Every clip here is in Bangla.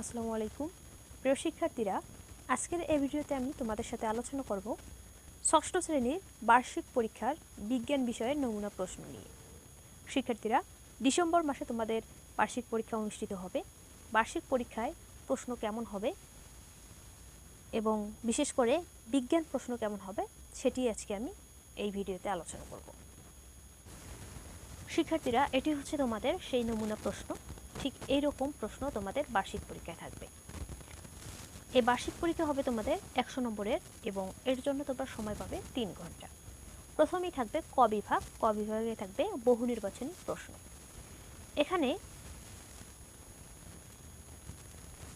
আসসালামু আলাইকুম। প্রিয় শিক্ষার্থীরা, আজকের এই ভিডিওতে আমি তোমাদের সাথে আলোচনা করব ষষ্ঠ শ্রেণির বার্ষিক পরীক্ষার বিজ্ঞান বিষয়ের নমুনা প্রশ্ন নিয়ে। শিক্ষার্থীরা, ডিসেম্বর মাসে তোমাদের বার্ষিক পরীক্ষা অনুষ্ঠিত হবে। বার্ষিক পরীক্ষায় প্রশ্ন কেমন হবে এবং বিশেষ করে বিজ্ঞান প্রশ্ন কেমন হবে সেটি আজকে আমি এই ভিডিওতে আলোচনা করব। শিক্ষার্থীরা, এটি হচ্ছে তোমাদের সেই নমুনা প্রশ্ন। ঠিক এইরকম প্রশ্ন তোমাদের বার্ষিক পরীক্ষায় থাকবে। এই বার্ষিক পরীক্ষা হবে তোমাদের একশো নম্বরের এবং এর জন্য তোমরা সময় পাবে তিন ঘণ্টা। প্রথমেই থাকবে ক বিভাগ, ক বিভাগে থাকবে বহু নির্বাচনী প্রশ্ন। এখানে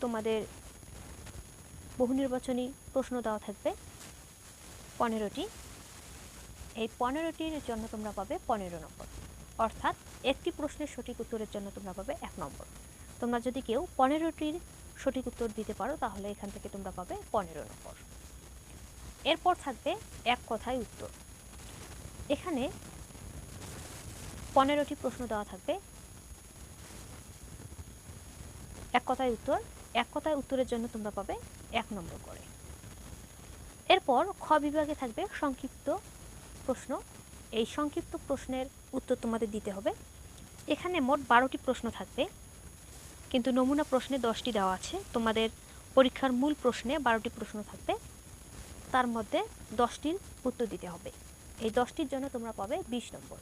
তোমাদের বহু নির্বাচনী প্রশ্ন দেওয়া থাকবে পনেরোটি। এই পনেরোটির জন্য তোমরা পাবে পনেরো নম্বর। অর্থাৎ একটি প্রশ্নের সঠিক উত্তরের জন্য তোমরা পাবে এক নম্বর। তোমরা যদি কেউ পনেরোটির সঠিক উত্তর দিতে পারো, তাহলে এখান থেকে তোমরা পাবে পনেরো নম্বর। এরপর থাকবে এক কথায় উত্তর। এখানে পনেরোটি প্রশ্ন দেওয়া থাকবে। এক কথায় উত্তর, এক কথায় উত্তরের জন্য তোমরা পাবে এক নম্বর করে। এরপর খ বিভাগে থাকবে সংক্ষিপ্ত প্রশ্ন। এই সংক্ষিপ্ত প্রশ্নের উত্তর তোমাদের দিতে হবে। এখানে মোট বারোটি প্রশ্ন থাকবে, কিন্তু নমুনা প্রশ্নে দশটি দেওয়া আছে। তোমাদের পরীক্ষার মূল প্রশ্নে বারোটি প্রশ্ন থাকবে। তার মধ্যে দশটির উত্তর দিতে হবে। এই দশটির জন্য তোমরা পাবে বিশ নম্বর।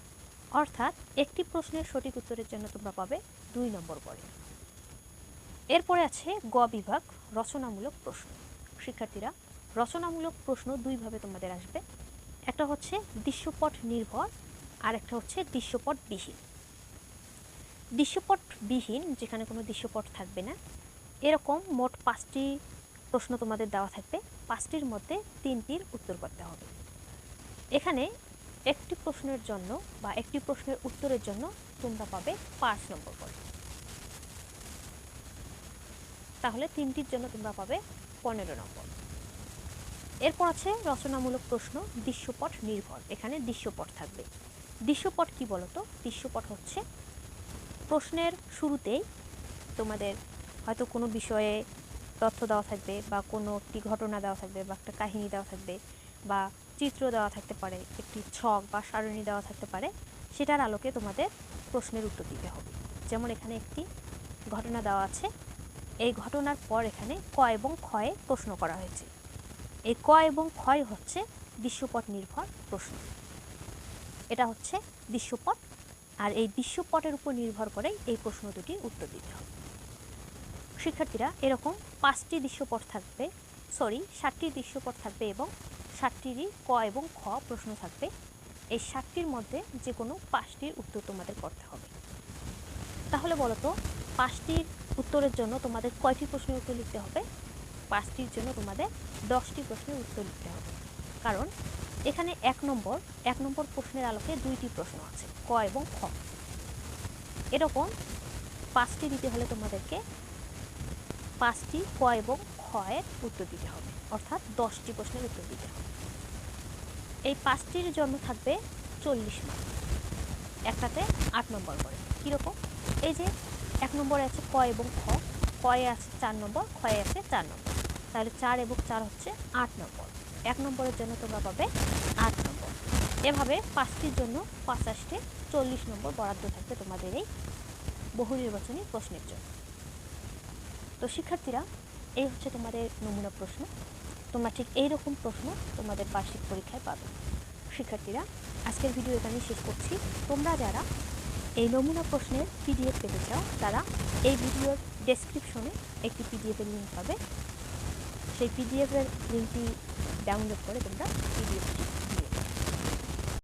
অর্থাৎ একটি প্রশ্নের সঠিক উত্তরের জন্য তোমরা পাবে দুই নম্বর করে এরপরে আছে গ বিভাগ, রচনামূলক প্রশ্ন। শিক্ষার্থীরা, রচনামূলক প্রশ্ন দুইভাবে তোমাদের আসবে। একটা হচ্ছে দৃশ্যপট নির্ভর, আর একটা হচ্ছে দৃশ্যপট বিহীন। দৃশ্যপট বিহীন, যেখানে কোনো দৃশ্যপট থাকবে না, এরকম মোট পাঁচটি প্রশ্ন তোমাদের দেওয়া থাকবে। পাঁচটির মধ্যে তিনটির উত্তর করতে হবে। এখানে একটি প্রশ্নের জন্য বা একটি প্রশ্নের উত্তরের জন্য তোমরা পাবে পাঁচ নম্বর করে তাহলে তিনটির জন্য তোমরা পাবে পনেরো নম্বর। এরপর আছে রচনামূলক প্রশ্ন, দৃশ্যপট নির্ভর। এখানে দৃশ্যপট থাকবে। দৃশ্যপট কি বলতো? দৃশ্যপট হচ্ছে প্রশ্নের শুরুতেই তোমাদের হয়তো কোনো বিষয়ে তথ্য দেওয়া থাকবে বা কোনো একটি ঘটনা দেওয়া থাকবে বা একটা কাহিনী দেওয়া থাকবে বা চিত্র দেওয়া থাকতে পারে, একটি ছক বা সারণী দেওয়া থাকতে পারে, সেটার আলোকে তোমাদের প্রশ্নের উত্তর দিতে হবে। যেমন এখানে একটি ঘটনা দেওয়া আছে, এই ঘটনার পর এখানে ক এবং ক্ষয়ে প্রশ্ন করা হয়েছে। এই ক এবং ক্ষয় হচ্ছে দৃশ্যপট নির্ভর প্রশ্ন। এটা হচ্ছে দৃশ্যপট আর এই দৃশ্যপটের উপর নির্ভর করে এই প্রশ্ন দুটির উত্তর দিতে হবে। শিক্ষার্থীরা, এরকম পাঁচটি দৃশ্যপট থাকবে সরি ষাটটি দৃশ্যপট থাকবে এবং ষাটটিরই ক এবং খ প্রশ্ন থাকবে। এই ষাটটির মধ্যে যে কোনো পাঁচটির উত্তর তোমাদের করতে হবে। তাহলে বলো তো, পাঁচটির উত্তরের জন্য তোমাদের কয়টি প্রশ্নের উত্তর লিখতে হবে? পাঁচটির জন্য তোমাদের দশটি প্রশ্নের উত্তর লিখতে হবে। কারণ এখানে এক নম্বর এক নম্বর প্রশ্নের আলোকে দুইটি প্রশ্ন আছে, ক এবং খ। এরকম পাঁচটি দিতে হলে তোমাদেরকে পাঁচটি ক এবং এর উত্তর দিতে হবে, অর্থাৎ দশটি প্রশ্নের উত্তর দিতে হবে। এই পাঁচটির জন্য থাকবে চল্লিশ মার্ক একটাতে আট নম্বর করে। কীরকম? এই যে এক নম্বরে আছে ক এবং খ, কয়ে আছে চার নম্বর ক্ষয়ে আছে চার নম্বর। তাহলে চার এবং চার হচ্ছে আট নম্বর। এক নম্বরের জন্য তোমরা পাবে আট নম্বর। এভাবে পাঁচটির জন্য পঁচাশটি, চল্লিশ নম্বর বরাদ্দ থাকবে তোমাদের এই বহু নির্বাচনী প্রশ্নের জন্য। তো শিক্ষার্থীরা, এই হচ্ছে তোমাদের নমুনা প্রশ্ন। তোমরা ঠিক এই রকম প্রশ্ন তোমাদের বার্ষিক পরীক্ষায় পাবে। শিক্ষার্থীরা, আজকের ভিডিও এখানেই শেষ করছি। তোমরা যারা এই নমুনা প্রশ্নের পিডিএফ পেতে চাও, তারা এই ভিডিওর ডেসক্রিপশনে একটি পিডিএফের লিঙ্ক পাবে। সেই পিডিএফের লিঙ্কটি ডাউনলোড করে তোমরা পিডিএফটি